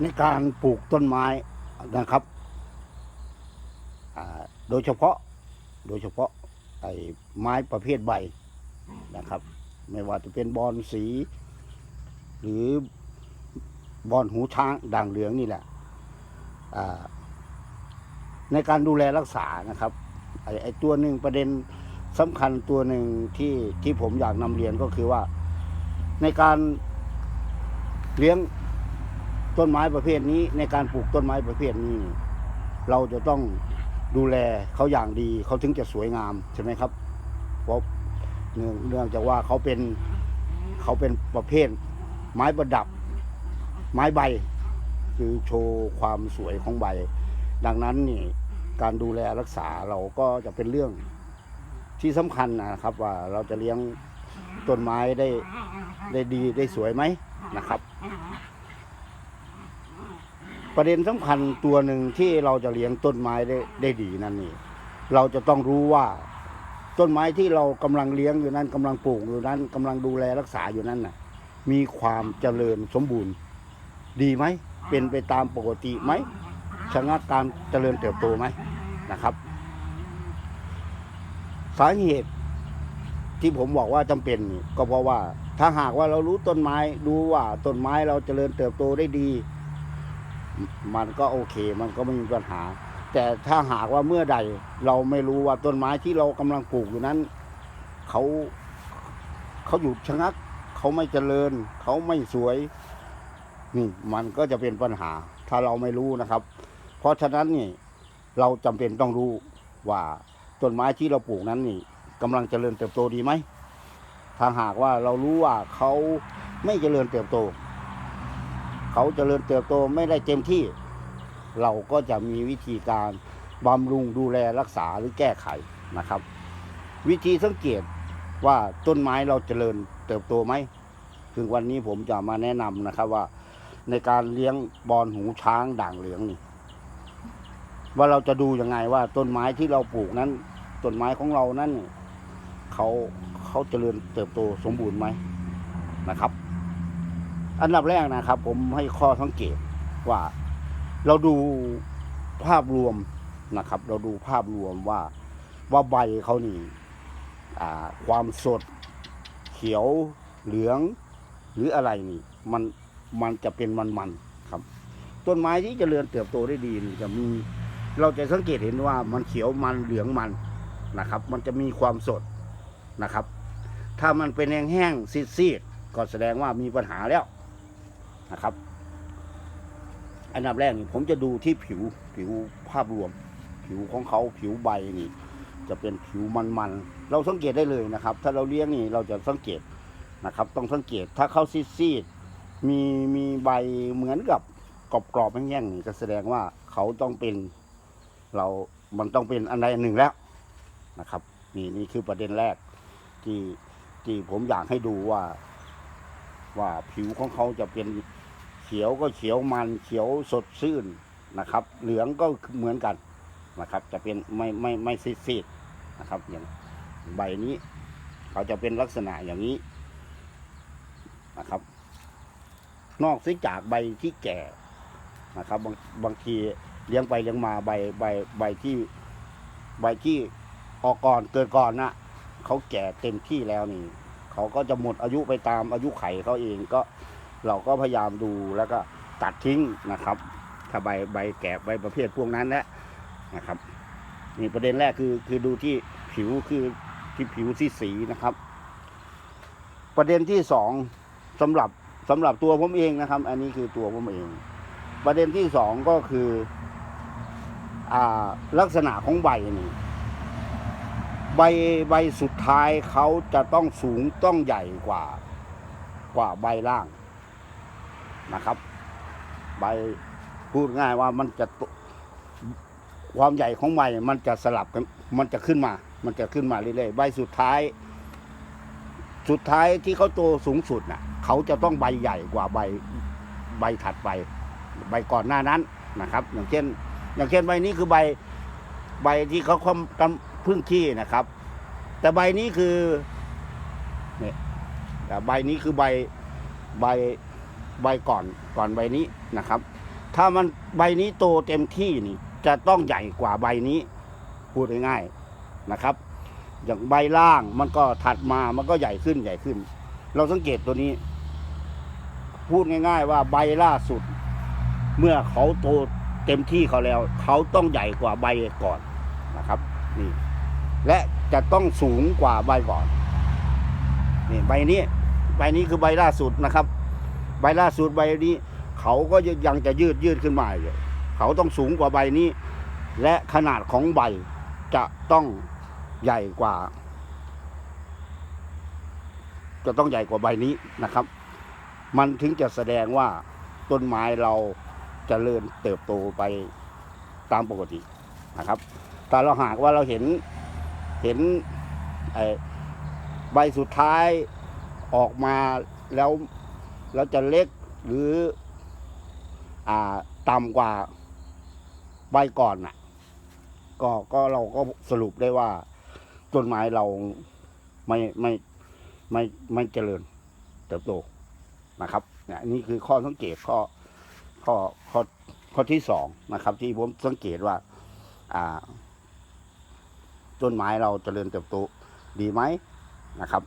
ในการปลูกต้นไม้นะครับ โดยเฉพาะโดยเฉพาะไอ้ไม้ประเภทใบนะครับ ไม่ว่าจะเป็นบอนสี หรือบอนหูช้างด่างเหลืองนี่แหละในการดูแลรักษานะครับไอ้ไอ้ตัวหนึ่งประเด็นสำคัญตัวหนึ่งที่ที่ผมอยากนำเรียนก็คือว่าในการเลี้ยง ต้นไม้ประเภทนี้ในการปลูกต้นไม้ประเภทนี้ เราจะต้องดูแลเขาอย่างดีเขาถึงจะสวยงามใช่ไหมครับ เพราะเนื่องจากว่าเขาเป็นเขาเป็นประเภท ไม้ประดับ ไม้ใบ คือโชว์ความสวยของใบ ดังนั้นนี่การดูแลรักษาเราก็จะเป็นเรื่องที่สำคัญนะครับว่าเราจะเลี้ยงต้นไม้ได้ได้ดีได้สวยไหมนะครับ ประเด็นสำคัญตัวหนึ่งที่เราจะเลี้ยงต้นไม้ได้ได้ดีนั่นนี่ เราจะต้องรู้ว่า ต้นไม้ที่เรากำลังเลี้ยงอยู่นั้นกำลังปลูกอยู่นั้นกำลังดูแลรักษาอยู่นั้นน่ะ มีความเจริญสมบูรณ์ ดีไหมเป็นไปตามปกติไหมชะงักการเจริญเติบโตไหมนะครับ สาเหตุที่ผมบอกว่าจำเป็นก็เพราะว่าถ้าหากว่าเรารู้ต้นไม้ ดูว่าต้นไม้เราเจริญเติบโตได้ดี มันก็โอเค มันก็ไม่มีปัญหา แต่ถ้าหากว่าเมื่อใดเราไม่รู้ว่าต้นไม้ที่เรากำลังปลูกอยู่นั้นเขาเขาอยู่ชะงักเขาไม่เจริญ เขาไม่สวยนี่มันก็จะเป็นปัญหา ถ้าเราไม่รู้นะครับ เพราะฉะนั้นนี่เราจำเป็นต้องรู้ว่าต้นไม้ที่เราปลูกนั้นนี่กำลังเจริญเติบโตดีไหมถ้าหากว่าเรารู้ว่าเขาไม่เจริญเติบโต เขาเจริญเติบโตไม่ได้เต็มที่ เราก็จะมีวิธีการบำรุงดูแลรักษาหรือแก้ไขนะครับ วิธีสังเกตว่าต้นไม้เราเจริญเติบโตไหมคือวันนี้ผมจะมาแนะนำนะครับว่า ในการเลี้ยงบอลหูช้างด่างเหลืองนี่ว่าเราจะดูยังไงว่าต้นไม้ที่เราปลูกนั้นต้นไม้ของเรานั้นเขาเขาเจริญเติบโตสมบูรณ์ไหมนะครับ อันดับแรกนะครับ ผมให้ข้อสังเกตว่าเราดูภาพรวมนะครับ เราดูภาพรวมว่าว่าใบเขานี่ความสดเขียวเหลืองหรืออะไรนี่ มันมันจะเป็นมันๆครับ ต้นไม้ที่จเจริญเติบโตได้ดีนี่จะมีเราจะสังเกตเห็นว่ามันเขียวมันเหลืองมันนะครับ มันจะมีความสดนะครับ ถ้ามันเป็นแห้งๆซีดๆก็แสดงว่ามีปัญหาแล้ว นะครับ อันดับแรกนี่ผมจะดูที่ผิวผิวภาพรวม ผิวของเขาผิวใบนี่ จะเป็นผิวมันๆเราสังเกตได้เลยนะครับ ถ้าเราเลี้ยงนี่เราจะสังเกตนะครับ ต้องสังเกตถ้าเขาซีดๆมีมีใบเหมือนกับกรอบๆแห้งๆนี่ก็แสดงว่าเขาต้องเป็นเรา มันต้องเป็นอันใดอันหนึ่งแล้วนะครับ นี่นี่คือประเด็นแรกที่ที่ผมอยากให้ดูว่า ว่าผิวของเขาจะเป็น เขียวก็เขียวมันเขียวสดชื่นนะครับ เหลืองก็เหมือนกันนะครับ จะเป็นไม่ไม่ไม่ซีดๆนะครับ อย่างใบนี้ เขาจะเป็นลักษณะอย่างนี้นะครับ นอกเสีจากใบที่แก่นะครับบางบางทีเลี้ยงไปเลี้ยงมาใบใบใบที่ใบที่ออกก่อนเกิดก่อนนะเขาแก่เต็มที่แล้วนี่ เขาก็จะหมดอายุไปตามอายุไขเขาเองก็ เราก็พยายามดูแล้วก็ตัดทิ้งนะครับ ถ้าใบใบแก่ใบประเภทพวกนั้นแหละนะครับ นี่ประเด็นแรกคือคือดูที่ผิวคือที่ผิวที่สีนะครับ ประเด็นที่สองสำหรับสำหรับตัวผมเองนะครับ อันนี้คือตัวผมเอง ประเด็นที่สองก็คืออ่าลักษณะของใบนี่ใบใบสุดท้ายเขาจะต้องสูงต้องใหญ่กว่า กว่าใบล่าง นะครับ ใบพูดง่ายว่ามันจะตความใหญ่ของใบมันจะสลับกันมันจะขึ้นมา มันจะขึ้นมาเรื่อยๆใบสุดท้าย สุดท้ายที่เขาโตสูงสุดน่ะ เขาจะต้องใบใหญ่กว่าใบใบถัดไป ใบก่อนหน้านั้นนะครับ อย่างเช่น อย่างเช่นใบนี้คือใบใบที่เขาคำกำพึ่งขี้นะครับ แต่ใบนี้คือเนี่ยแต่ใบนี้คือใบใบ ใบก่อนก่อนใบนี้นะครับ ถ้ามันใบนี้โตเต็มที่นี่จะต้องใหญ่กว่าใบนี้พูดง่ายๆนะครับ อย่างใบล่างมันก็ถัดมามันก็ใหญ่ขึ้นใหญ่ขึ้น เราสังเกตตัวนี้ พูดง่าย ๆ ว่าใบล่าสุด เมื่อเขาโตเต็มที่เขาแล้ว เขาต้องใหญ่กว่าใบก่อนนะครับนี่และจะต้องสูงกว่าใบก่อนนี่ใบนี้ใบนี้คือใบล่าสุดนะครับ ใบล่าสุดใบนี้ เขาก็ยังจะยืดยืดขึ้นมาอยู่เขาต้องสูงกว่าใบนี้ และขนาดของใบจะต้องใหญ่กว่า จะต้องใหญ่กว่าใบนี้นะครับ มันถึงจะแสดงว่าต้นไม้เราจเจริญเติบโตไปตามปกตินะครับแต่เราหากว่าเราเห็นเห็นใบสุดท้ายออกมาแล้ว แล้วจะเล็กหรือ อ่าต่ำกว่าใบก่อนน่ะ ก็ก็เราก็สรุปได้ว่าต้นไม้เราไม่ไม่ไม่ไม่เจริญเติบโตนะครับเนี่ยนี่คือข้อสังเกตข้อข้อข้อข้อที่สองนะครับ ที่ผมสังเกตว่า อ่าต้นไม้เราเจริญเติบโตดีไหมนะครับ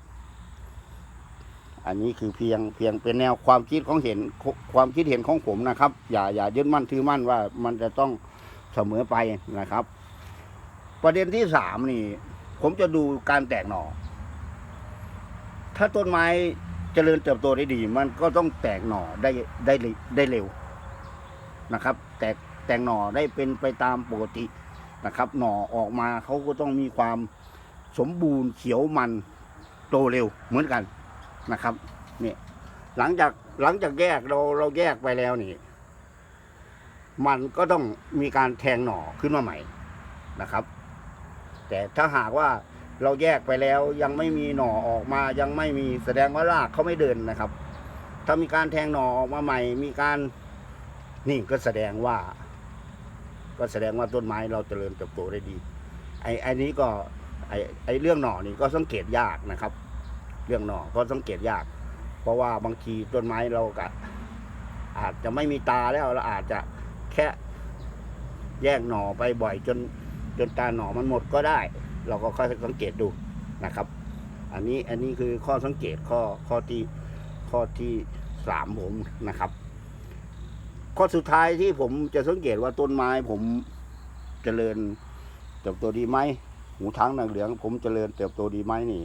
อันนี้คือเพียงเพียงเป็นแนวความคิดของเห็นความคิดเห็นของผมนะครับ อย่าอย่ายึดมั่นถือมั่นว่ามันจะต้องเสมอไปนะครับ ประเด็นที่สามนี่ ผมจะดูการแตกหน่อ ถ้าต้นไม้เจริญเติบโตได้ดี มันก็ต้องแตกหน่อได้ได้ได้เร็วนะครับ แตกแตกหน่อได้เป็นไปตามปกตินะครับ หน่อออกมาเขาก็ต้องมีความสมบูรณ์เขียวมันโตเร็วเหมือนกัน นะครับนี่หลังจากหลังจากแยกเราเราแยกไปแล้วนี่ มันก็ต้องมีการแทงหน่อขึ้นมาใหม่นะครับ แต่ถ้าหากว่าเราแยกไปแล้วยังไม่มีหน่อออกมายังไม่มีแสดงว่ารากเขาไม่เดินนะครับ ถ้ามีการแทงหน่อออกมาใหม่ มีการนี่ก็แสดงว่า ก็แสดงว่าต้นไม้เราเจริญเติบโตได้ดี ไอ้ไอ้นี้ก็ไอ้ไอ้เรื่องหน่อนี่ก็สังเกตยากนะครับ เรื่องหน่อก็สังเกตยาก เพราะว่าบางทีต้นไม้เราก็อาจจะไม่มีตาแล้วเราอาจจะแค่แยกหน่อไปบ่อยจนจนตาหน่อมันหมดก็ได้ เราก็ค่อยสังเกตดูนะครับ อันนี้อันนี้คือข้อสังเกตข้อข้อที่ข้อที่สามผมนะครับ ข้อสุดท้ายที่ผมจะสังเกตว่าต้นไม้ผมเจริญเติบโตดีไหมหูช้างนางเหลือง ผมเจริญเติบโตดีไหมนี่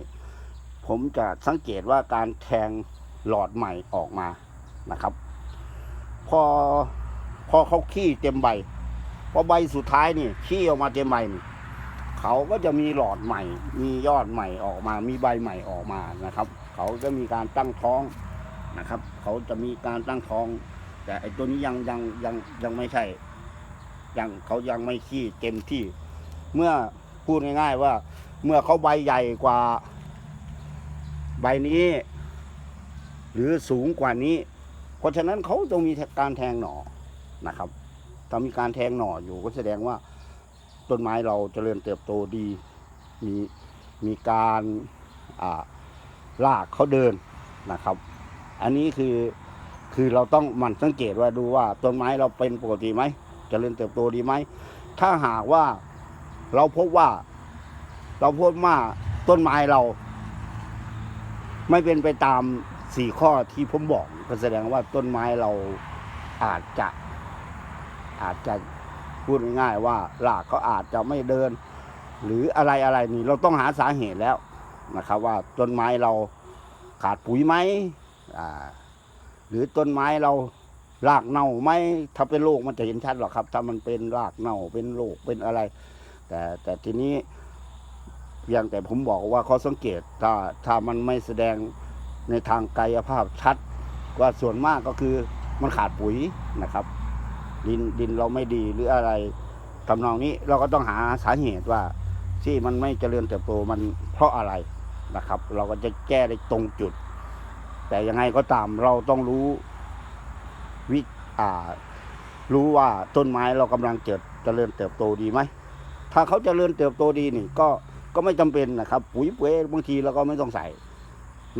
ผมจะสังเกตว่าการแทงหลอดใหม่ออกมานะครับ พอพอเขาขี้เต็มใบพอใบสุดท้ายนี่ขี้ออกมาเต็มใบนี่เขาก็จะมีหลอดใหม่ มียอดใหม่ออกมา มีใบใหม่ออกมานะครับ เขาจะมีการตั้งท้องนะครับ เขาจะมีการตั้งท้อง แต่ไอ้ตัวนี้ยังยังยังยังไม่ใช่ ยังเขายังไม่ขี้เต็มที่ เมื่อพูดง่ายๆว่า เมื่อเขาใบใหญ่กว่า ใบนี้ หรือสูงกว่านี้ เพราะฉะนั้นเขาต้องมีการแทงหน่อนะครับ ถ้ามีการแทงหน่ออยู่ก็แสดงว่าต้นไม้เราเจริญเติบโตดี มีมีการลากเขาเดินนะครับ อันนี้คือคือเราต้องมันสังเกตว่าดูว่าต้นไม้เราเป็นปกติไหมเจริญเติบโตดีไหม ถ้าหากว่าเราพบว่า เราพบว่าต้นไม้เรา ไม่เป็นไปตามสี่ข้อที่ผมบอกก็แสดงว่าต้นไม้เราอาจจะอาจจะพูดง่ายๆว่าหลากเขาอาจจะไม่เดิน หรืออะไรอะไรนี่เราต้องหาสาเหตุแล้วนะครับ ว่าต้นไม้เราขาดปุ๋ยไหมหรือต้นไม้เรารากเน่าไหมถ้าเป็นโรคมันจะเห็นชัดหรอกครับ ถ้ามันเป็นรากเน่าเป็นโรคเป็นอะไร แต่แต่ทีนี้ เพียงแต่ผมบอกว่าเขาสังเกตถ้าถ้ามันไม่แสดงในทางกายภาพชัด ว่าส่วนมากก็คือมันขาดปุ๋ยนะครับ ดินดินเราไม่ดีหรืออะไรทำนองนี้เราก็ต้องหาสาเหตุว่าที่มันไม่เจริญเติบโตมันเพราะอะไรนะครับ เราก็จะแก้ได้ตรงจุด แต่ยังไงก็ตามเราต้องรู้วิอ่ารู้ว่าต้นไม้เรากำลังเจริญเจริญเติบโตดีไหม ถ้าเขาเจริญเติบโตดีนี่ก็ ก็ไม่จำเป็นนะครับ ปุ๋ยเป๋บางทีเราก็ไม่ต้องใส่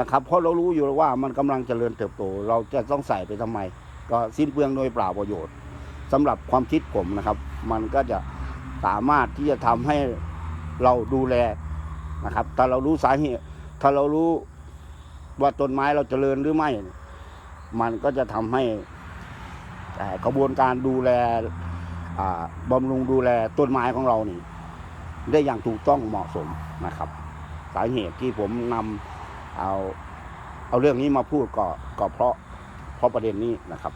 นะครับ เพราะเรารู้อยู่แล้วว่ามันกำลังเจริญเติบโต เราจะต้องใส่ไปทำไม ก็สิ้นเปลืองโดยเปล่าประโยชน์สำหรับความคิดผมนะครับ มันก็จะสามารถที่จะทำให้เราดูแลนะครับ ถ้าเรารู้สาเหตุถ้าเรารู้ว่าต้นไม้เราจเจริญหรือไม่ มันก็จะทำให้กระบวนการดูแลบำรุงดูแลต้นไม้ของเรานี่ ได้อย่างถูกต้องเหมาะสมนะครับ สาเหตุที่ผมนำเอาเอาเรื่องนี้มาพูดก็ก็เพราะเพราะประเด็นนี้นะครับ